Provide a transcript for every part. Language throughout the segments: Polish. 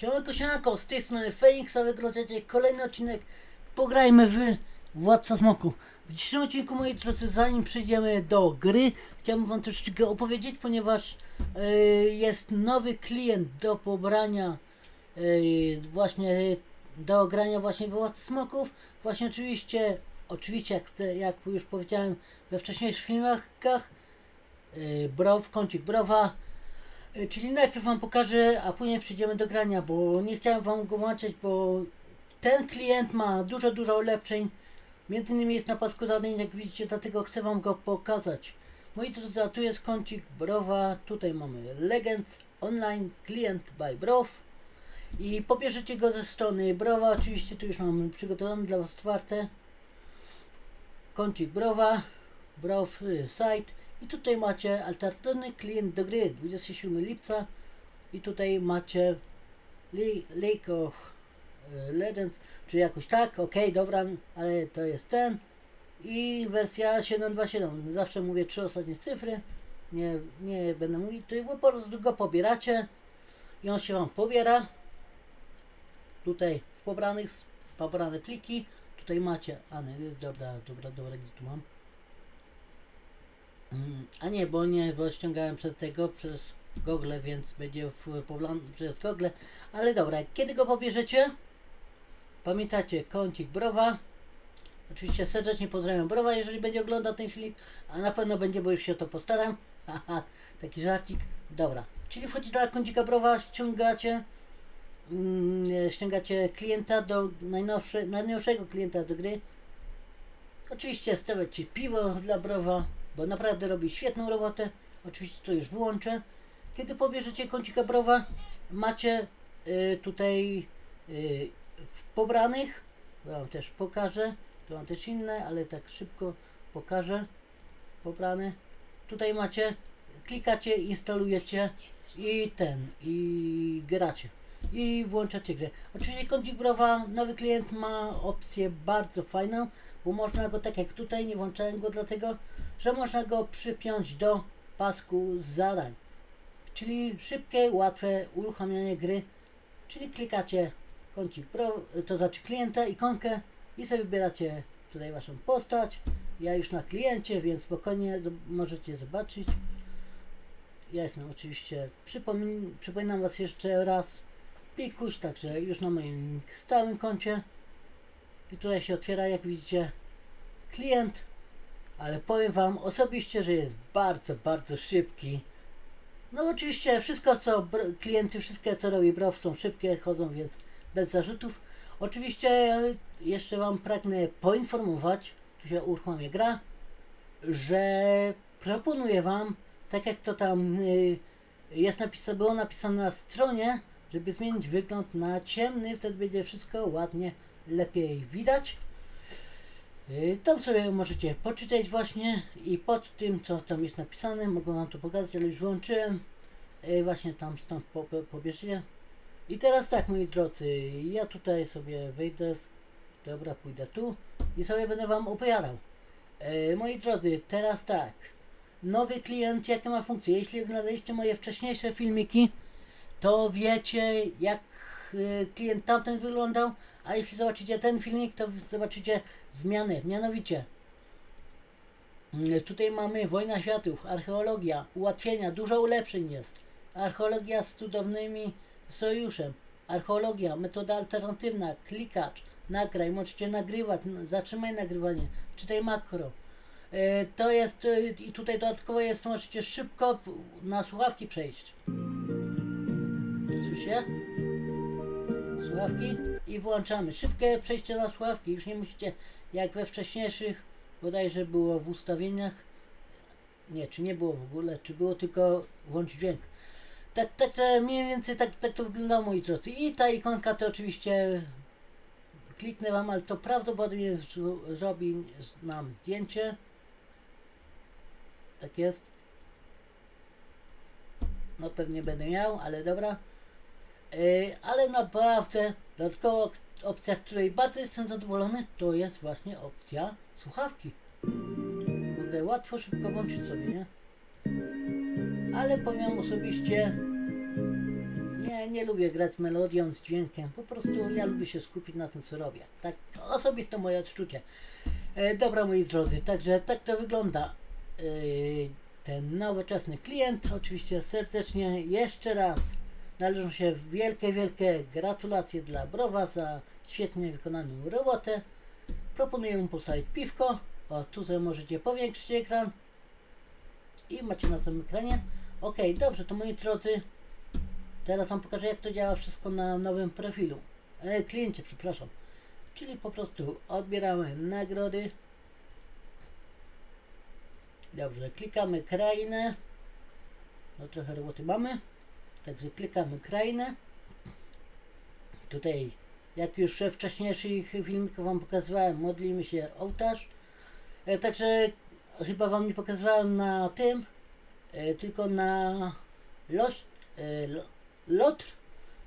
Siemanko, siemanko, z tej strony Feniks, a wy oglądacie kolejny odcinek Pograjmy w Władca Smoków. W dzisiejszym odcinku, moi drodzy, zanim przejdziemy do gry, chciałbym wam troszeczkę opowiedzieć, ponieważ e, jest nowy klient do pobrania e, właśnie do grania właśnie w Władcy Smoków. Właśnie oczywiście, oczywiście jak, te, jak już powiedziałem we wcześniejszych filmach, e, brow, kącik browa, Czyli najpierw wam pokażę, a później przejdziemy do grania, bo nie chciałem wam go włączyć, bo ten klient ma dużo, dużo ulepszeń. Między innymi jest na pasku zadań, jak widzicie, dlatego chcę wam go pokazać. Moi drodzy, a tu jest kącik Browa, tutaj mamy Legend Online Client by Brow. I pobierzecie go ze strony Browa, oczywiście tu już mam przygotowane dla was otwarte. Kącik Browa, Brow y, Site. I tutaj macie alternatywny klient do gry 27 lipca. I tutaj macie Lake of e, Legends, czy jakoś tak, ok, dobra, ale to jest ten. I wersja 727, zawsze mówię trzy ostatnie cyfry, nie, nie będę mówić, to bo po prostu go pobieracie. I on się Wam pobiera. Tutaj w pobranych, pobrane pliki, tutaj macie, a nie, jest dobra, dobra, dobra, gdzie tu mam A nie, bo nie, bo ściągałem przez tego, przez Google, więc będzie w przez Google. Ale dobra, kiedy go pobierzecie? Pamiętacie, kącik browa. Oczywiście serdecznie pozdrawiam browa, jeżeli będzie oglądał ten filmik, a na pewno będzie, bo już się to postaram. Haha, taki żarcik. Dobra, czyli wchodzicie na kącika browa, ściągacie mm, ściągacie klienta do najnowsze, najnowszego klienta do gry. Oczywiście stawiacie piwo dla browa, bo naprawdę robi świetną robotę. Oczywiście to już włączę. Kiedy pobierzecie kącika browa, macie y, tutaj y, pobranych, wam też pokażę, tu mam też inne, ale tak szybko pokażę, pobrane. Tutaj macie, klikacie, instalujecie i ten, i gracie. I włączacie grę. Oczywiście kącik browa, nowy klient ma opcję bardzo fajną, bo można go tak jak tutaj, nie włączałem go dlatego, że można go przypiąć do pasku zadań. Czyli szybkie, łatwe uruchamianie gry. Czyli klikacie kącik pro, to znaczy klienta, ikonkę i sobie wybieracie tutaj waszą postać. Ja już na kliencie, więc spokojnie możecie zobaczyć. Ja jestem oczywiście, przypomin, przypominam was jeszcze raz, pikuś, także już na moim stałym koncie. I tutaj się otwiera, jak widzicie, klient, ale powiem Wam osobiście, że jest bardzo, bardzo szybki. No oczywiście wszystko co klienty, wszystkie co robi Brow są szybkie, chodzą więc bez zarzutów. Oczywiście e, jeszcze Wam pragnę poinformować, tu się uruchamia gra, że proponuję Wam, tak jak to tam y, jest napisane, było napisane na stronie, żeby zmienić wygląd na ciemny, wtedy będzie wszystko ładnie, lepiej widać. Y, Tam sobie możecie poczytać właśnie i pod tym, co tam jest napisane, mogę Wam to pokazać, ale już włączyłem. Y, Właśnie tam stąd po, po, pobierzcie. I teraz tak, moi drodzy, ja tutaj sobie wejdę, z- dobra, pójdę tu i sobie będę Wam opowiadał. Y, Moi drodzy, teraz tak, nowy klient, jakie ma funkcje? Jeśli oglądaliście moje wcześniejsze filmiki, to wiecie, jak y, klient tamten wyglądał, a jeśli zobaczycie ten filmik, to zobaczycie zmiany. Mianowicie, mm, tutaj mamy Wojna Światów, archeologia, ułatwienia, dużo ulepszeń jest. Archeologia z cudownymi sojuszem, archeologia, metoda alternatywna, klikacz, nagraj, możecie nagrywać, zatrzymaj nagrywanie, czytaj makro. E, To jest, i tutaj dodatkowo jest, możecie szybko na słuchawki przejść. Słyszycie? słuchawki i włączamy. Szybkie przejście na słuchawki, już nie musicie jak we wcześniejszych, bodajże było w ustawieniach, nie, czy nie było w ogóle, czy było tylko włączyć dźwięk. Tak, tak to mniej więcej tak, tak to wyglądało moi drodzy. I ta ikonka to oczywiście kliknę wam, ale to prawdopodobnie zro- zrobi nam zdjęcie. Tak jest. No pewnie będę miał, ale dobra. Yy, ale naprawdę dodatkowo opcja, której bardzo jestem zadowolony, to jest właśnie opcja słuchawki. Mogę łatwo, szybko włączyć sobie, nie? Ale powiem osobiście, Nie, nie lubię grać z melodią, z dźwiękiem. Po prostu ja lubię się skupić na tym, co robię. Tak osobiste moje odczucie. E, dobra, moi drodzy, także tak to wygląda. E, ten nowoczesny klient. Oczywiście serdecznie jeszcze raz należą się wielkie, wielkie gratulacje dla Browa za świetnie wykonaną robotę. Proponuję mu postawić piwko. O, tutaj możecie powiększyć ekran. I macie na samym ekranie. Ok, dobrze, to moi drodzy, teraz Wam pokażę jak to działa wszystko na nowym profilu. E, kliencie, przepraszam. Czyli po prostu odbieramy nagrody. Dobrze, klikamy krainę. No trochę roboty mamy. Także klikamy krainę. Tutaj, jak już we wcześniejszych filmikach Wam pokazywałem, modlimy się ołtarz. E, także chyba Wam nie pokazywałem na tym, e, tylko na los, e, lo- lotr,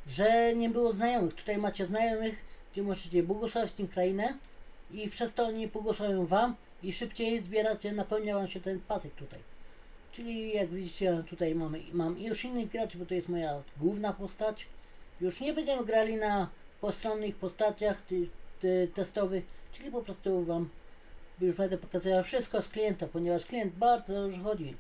że nie było znajomych. Tutaj macie znajomych, gdzie możecie błogosławić tym krainę i przez to oni błogosławią Wam i szybciej zbieracie, napełnia Wam się ten pasek tutaj. Czyli jak widzicie tutaj mamy, mam już innych graczy, bo to jest moja główna postać. Już nie będziemy grali na postronnych postaciach ty, ty, testowych, czyli po prostu Wam już będę pokazywał wszystko z klienta, ponieważ klient bardzo dobrze chodzi,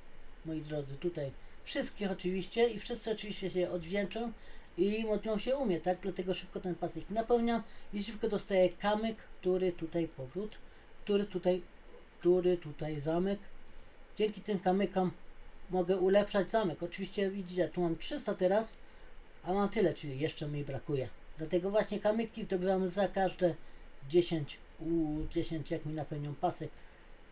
moi drodzy, tutaj. Wszystkich oczywiście i wszyscy oczywiście się odwdzięczą i modlą się umie, tak? Dlatego szybko ten pasek napełniam i szybko dostaję kamyk, który tutaj powrót, który tutaj, który tutaj zamek. Dzięki tym kamykom mogę ulepszać zamek. Oczywiście widzicie, tu mam 300 teraz, a mam tyle, czyli jeszcze mi brakuje. Dlatego właśnie kamyki zdobywamy za każde 10, u 10 jak mi napełnią pasek.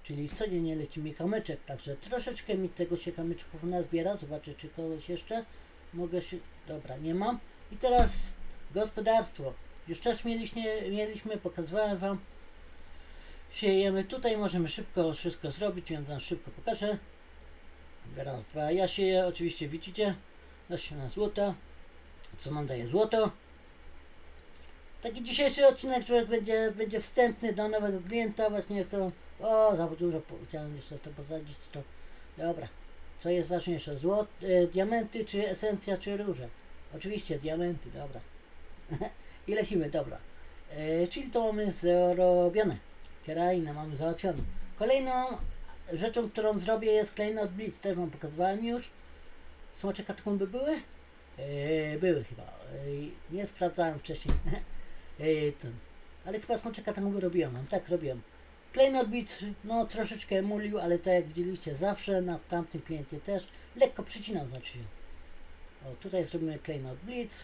Czyli codziennie leci mi kamyczek, także troszeczkę mi tego się kamyczków nazbiera. Zobaczę, czy kogoś jeszcze mogę się... Dobra, nie mam. I teraz gospodarstwo. Już też mieliśmy, mieliśmy pokazywałem Wam. Siejemy tutaj, możemy szybko wszystko zrobić, więc Wam szybko pokażę. Raz, dwa. Ja sieję, oczywiście widzicie, na złota. Co nam daje złoto? Taki dzisiejszy odcinek, człowiek będzie, będzie wstępny do nowego klienta. Właśnie chcę. O, za dużo chciałem jeszcze to posadzić. To dobra. Co jest ważniejsze? Złot, e, diamenty, czy esencja, czy róże? Oczywiście diamenty, dobra. I lecimy, dobra. E, czyli to mamy zrobione. Kerainę mamy załatwioną. Kolejną rzeczą, którą zrobię jest klejnot Blitz. Też wam pokazywałem już. Smocze katakumby były? E, były chyba. E, nie sprawdzałem wcześniej. e, ten. Ale chyba smocze katakumby robiłem. Tak, robiłem. Klejnot Blitz, no troszeczkę emulił, ale tak jak widzieliście zawsze, na tamtym kliencie też. Lekko przycinał znaczy. O, tutaj zrobimy Klejnot Blitz.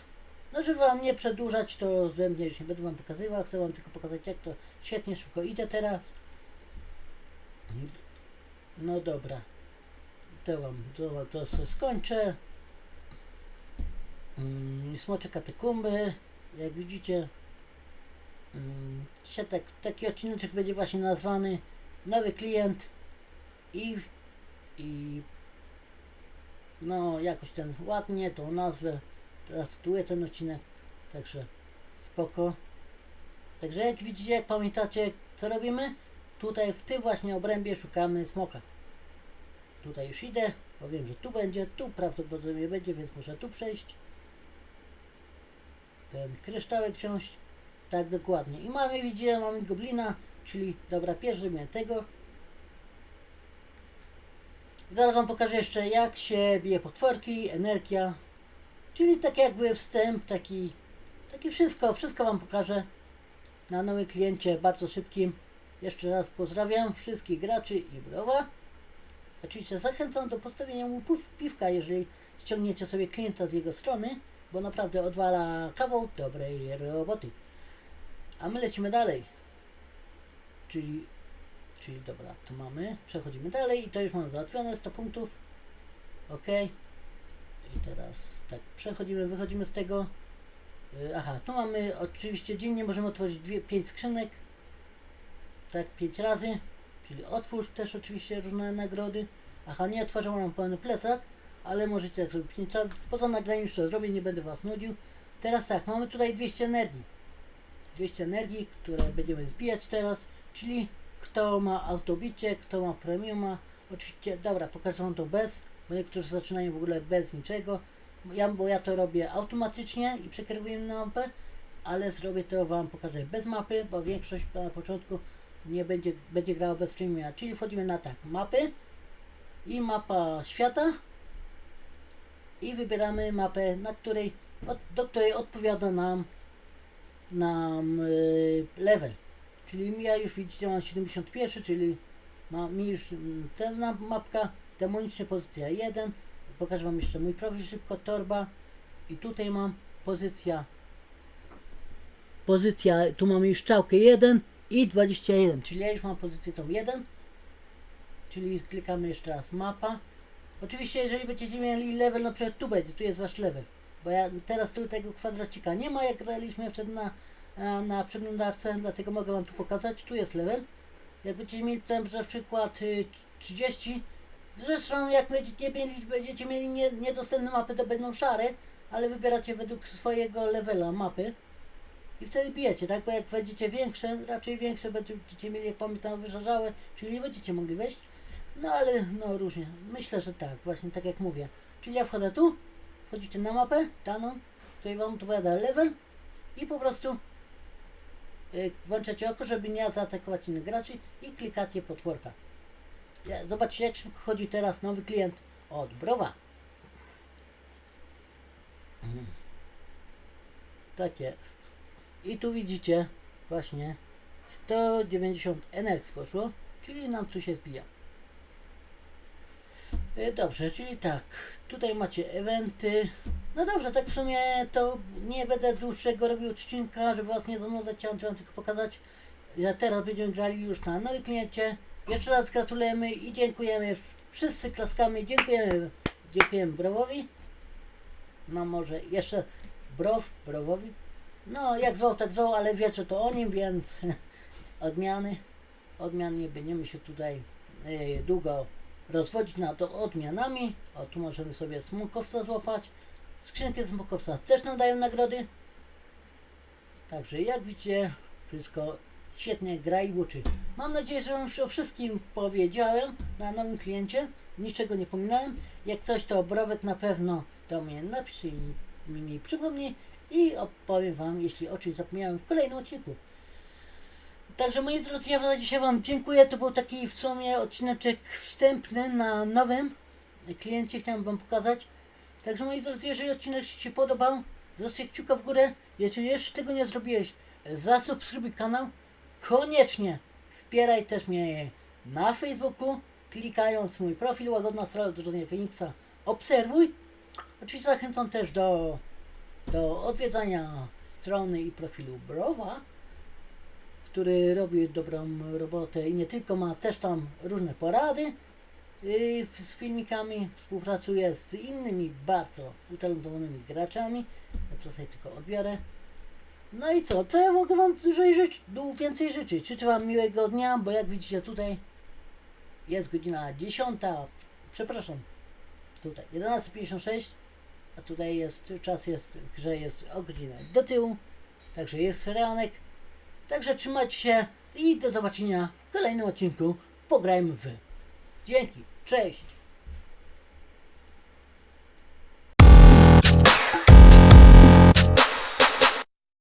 No, żeby wam nie przedłużać, to zbędnie już nie będę wam pokazywał. Chcę wam tylko pokazać, jak to świetnie szybko idzie teraz. No dobra. To wam to, to sobie skończę. Mm, smocze katakumby. Jak widzicie. Mm, dzisiaj tak, taki odcinek będzie właśnie nazwany Nowy klient i, i no jakoś ten ładnie tą nazwę zatytułuję ten odcinek. Także spoko. Także jak widzicie, jak pamiętacie co robimy? Tutaj w tym właśnie obrębie szukamy smoka. Tutaj już idę, bo wiem, że tu będzie, tu prawdopodobnie będzie, więc muszę tu przejść. Ten kryształek wziąć. Tak, dokładnie. I mamy, widzicie, mamy goblina, czyli, dobra, pierwszy zrobiłem tego. Zaraz Wam pokażę jeszcze, jak się bije potworki, energia. Czyli tak jakby wstęp, taki, taki wszystko, wszystko Wam pokażę na nowym kliencie, bardzo szybkim. Jeszcze raz pozdrawiam wszystkich graczy i browa. Oczywiście zachęcam do postawienia mu piwka, jeżeli ściągniecie sobie klienta z jego strony, bo naprawdę odwala kawał dobrej roboty. A my lecimy dalej. Czyli, czyli dobra, tu mamy, przechodzimy dalej i to już mam załatwione 100 punktów. Ok. I teraz tak, przechodzimy, wychodzimy z tego. Y, Aha, tu mamy oczywiście dziennie możemy otworzyć 5 skrzynek. Tak, 5 razy. Czyli otwórz też oczywiście różne nagrody. Aha, nie otworzę, mam pełny plecak, ale możecie tak zrobić 5 razy. Poza nagraniem już to zrobię, nie będę Was nudził. Teraz tak, mamy tutaj 200 energii. 200 energii, które będziemy zbijać teraz, czyli kto ma autobicie, kto ma premiuma. Oczywiście, dobra, pokażę Wam to bez, bo niektórzy zaczynają w ogóle bez niczego. Ja, bo ja to robię automatycznie i przekierowuję na mapę, ale zrobię to Wam, pokażę bez mapy, bo większość na początku nie będzie, będzie grała bez premiera. Czyli wchodzimy na tak, mapy i mapa świata i wybieramy mapę, na której, od, do której odpowiada nam, nam yy, level. Czyli ja już widzicie mam 71, czyli ma mi już mm, ten mapka, demoniczna pozycja 1. Pokażę Wam jeszcze mój profil szybko, torba i tutaj mam pozycja pozycja, tu mamy już strzałkę 1 i 21, czyli ja już mam pozycję tą 1 czyli klikamy jeszcze raz mapa. Oczywiście jeżeli będziecie mieli level, na przykład tu będzie, tu jest wasz level bo ja teraz tu tego kwadracika nie ma, jak graliśmy wtedy na, na, na przeglądarce, dlatego mogę wam tu pokazać, tu jest level. Jak będziecie mieli tam na przykład y, 30 zresztą jak będziecie mieli, będziecie mieli nie, niedostępne mapy to będą szare ale wybieracie według swojego levela mapy i wtedy bijecie, tak? Bo jak wejdziecie większe, raczej większe będziecie mieli, jak pamiętam, wyżarzałe, czyli nie będziecie mogli wejść. No ale no różnie. Myślę, że tak, właśnie tak jak mówię. Czyli ja wchodzę tu, wchodzicie na mapę daną, tutaj wam odpowiada level i po prostu y, włączacie oko, żeby nie zaatakować innych graczy i klikacie potworka. Zobaczcie jak szybko chodzi teraz nowy klient od Browa. Tak jest. I tu widzicie właśnie 190 energii poszło, czyli nam tu się zbija. E, Dobrze, czyli tak, tutaj macie eventy. No dobrze, tak w sumie to nie będę dłuższego robił odcinka, żeby was nie zanudzać, chciałem wam tylko pokazać. że teraz będziemy grali już na nowym kliencie. Jeszcze raz gratulujemy i dziękujemy. Wszyscy klaskamy, dziękujemy. Dziękujemy Browowi. No może jeszcze Brow, Browowi. No, jak zwał, tak zwał, ale wiecie to o nim, więc odmiany, odmian nie będziemy się tutaj e, długo rozwodzić nad odmianami. O, tu możemy sobie smokowca złapać. Skrzynki smokowca też nadają nagrody. Także jak widzicie, wszystko świetnie gra i uczy. Mam nadzieję, że już o wszystkim powiedziałem na nowym kliencie. Niczego nie pominąłem. Jak coś, to Browek na pewno do mnie napisze mi, przypomni i opowiem Wam, jeśli o czymś zapomniałem w kolejnym odcinku. Także moi drodzy, ja za dzisiaj Wam dziękuję. To był taki w sumie odcineczek wstępny na nowym kliencie. Chciałem Wam pokazać. Także moi drodzy, jeżeli odcinek Ci się podobał, zostaw kciuka w górę. Jeżeli jeszcze tego nie zrobiłeś, zasubskrybuj kanał. Koniecznie wspieraj też mnie na Facebooku, klikając mój profil Łagodna Strala Odrodzenia Feniksa. Obserwuj. Oczywiście zachęcam też do do odwiedzania strony i profilu Browa, który robi dobrą robotę i nie tylko ma też tam różne porady yy, z filmikami, współpracuje z innymi bardzo utalentowanymi graczami. Ja tutaj tylko odbiorę. No i co? Co ja mogę Wam dłużej życzyć? Więcej życzyć. Życzę Wam miłego dnia, bo jak widzicie tutaj jest godzina 10. Przepraszam, tutaj 11.56 a tutaj jest, czas jest w grze jest o godzinę do tyłu, także jest ranek. Także trzymajcie się i do zobaczenia w kolejnym odcinku Pograjmy w. Dzięki, cześć!